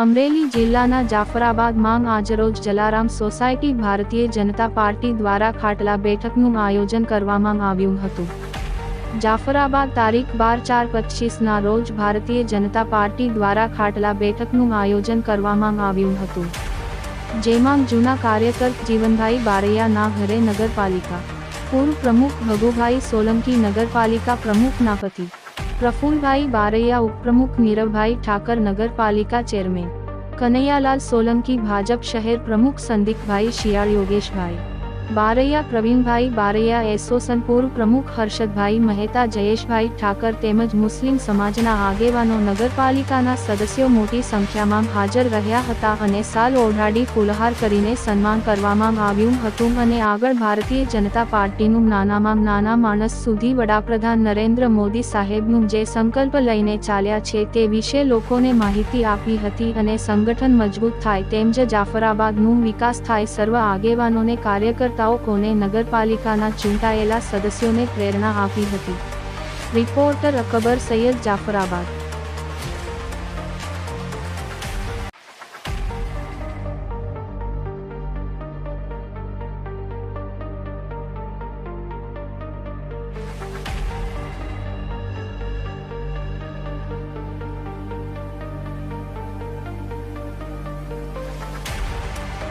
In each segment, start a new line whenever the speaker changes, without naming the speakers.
અમરેલી જિલ્લાના જાફરાબાદ માંગ આજરોજ જલારામ સોસાયટી ભારતીય જનતા પાર્ટી દ્વારા ખાટલા બેઠકનું આયોજન કરવામાં આવ્યું હતું. જાફરાબાદ તારીખ બાર ચાર પચીસના રોજ ભારતીય જનતા પાર્ટી દ્વારા ખાટલા બેઠકનું આયોજન કરવામાં આવ્યું હતું. જેમાં જૂના કાર્યકર જીવનભાઈ બારૈયાના ઘરે નગરપાલિકા પૂર્વ પ્રમુખ ભગુભાઈ સોલંકી નગરપાલિકા પ્રમુખના પતિ પ્રફુલભાઈ બારૈયા ઉપપ્રમુખ નીરવભાઈ ઠાકર નગરપાલિકા ચેરમેન. કનૈયાલાલ સોલંકી ભાજપ શહેર પ્રમુખ સંદીપભાઈ શિયાળ યોગેશભાઈ. બારૈયા પ્રવીણભાઈ બારૈયા એસોસન પૂર્વ પ્રમુખ હર્ષદભાઈ મહેતા જયેશભાઈ ઠાકર તેમજ મુસ્લિમ સમાજના આગેવાનો નગરપાલિકાના સદસ્યો મોટી સંખ્યામાં હાજર રહ્યા હતા અને સાલ ઓઢાડી ફૂલહાર કરીને સન્માન કરવામાં આવ્યું હતું અને આગળ ભારતીય જનતા પાર્ટીનું નાનામાં નાના માણસ સુધી વડાપ્રધાન નરેન્દ્ર મોદી સાહેબનું જે સંકલ્પ લઈને ચાલ્યા છે તે વિશે લોકોને માહિતી આપી હતી અને સંગઠન મજબૂત થાય તેમ જ જાફરાબાદનું વિકાસ થાય સર્વ આગેવાનોને કાર્યકર્તાઓ કોને નગરપાલિકાના ચૂંટાયેલા સદસ્યોને પ્રેરણા આપી હતી. રિપોર્ટર અકબર સૈયદ જાફરાબાદ.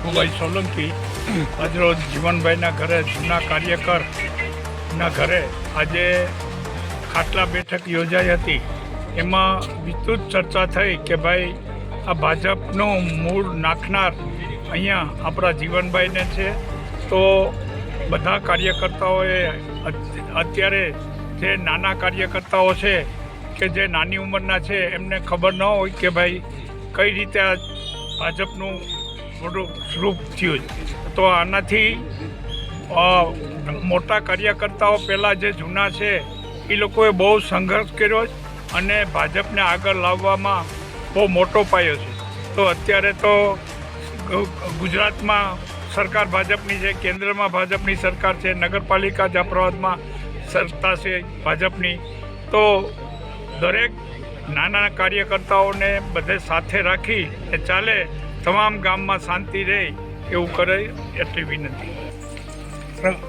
ભુભાઈ સોલંકી, આજરોજ જીવનભાઈના ઘરે જૂના કાર્યકરના ઘરે આજે ખાટલા બેઠક યોજાઈ હતી. એમાં વિસ્તૃત ચર્ચા થઈ કે ભાઈ, આ ભાજપનું મૂળ નાખનાર અહીંયા આપણા જીવનભાઈને છે. તો બધા કાર્યકર્તાઓએ અત્યારે જે નાના કાર્યકર્તાઓ છે કે જે નાની ઉંમરના છે, એમને ખબર ન હોય કે ભાઈ, કઈ રીતે આ ભાજપનું થોડું સ્વરૂપ થયું તો આનાથી મોટા કાર્યકર્તાઓ પહેલાં જે જૂના છે, એ લોકોએ બહુ સંઘર્ષ કર્યો છે અને ભાજપને આગળ લાવવામાં બહુ મોટો પાયો છે. તો અત્યારે તો ગુજરાતમાં સરકાર ભાજપની છે, કેન્દ્રમાં ભાજપની સરકાર છે, નગરપાલિકા જાફરાબાદમાં સત્તા છે, ભાજપની. તો દરેક નાના કાર્યકર્તાઓને બધે સાથે રાખી ચાલે તમામ ગામમાં શાંતિ રહે એવું કરે એટલી વિનંતી.
અહીંયા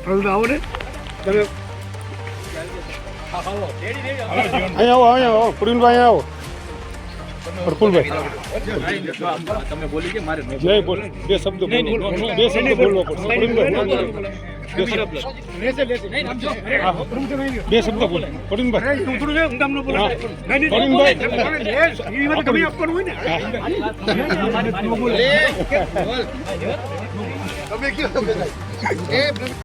આવો અહીંયા આવો પ્રવીણભાઈ આવો. પ્રફુલભાઈ. જય બોલ બે શબ્દ બે શબ્દો બોલવા પડશે. બે શબ્દ બોલે. પડીનભાઈ શબ્દ બોલો. પ્રવીણભાઈ હા. પ્રવીણભાઈ હા.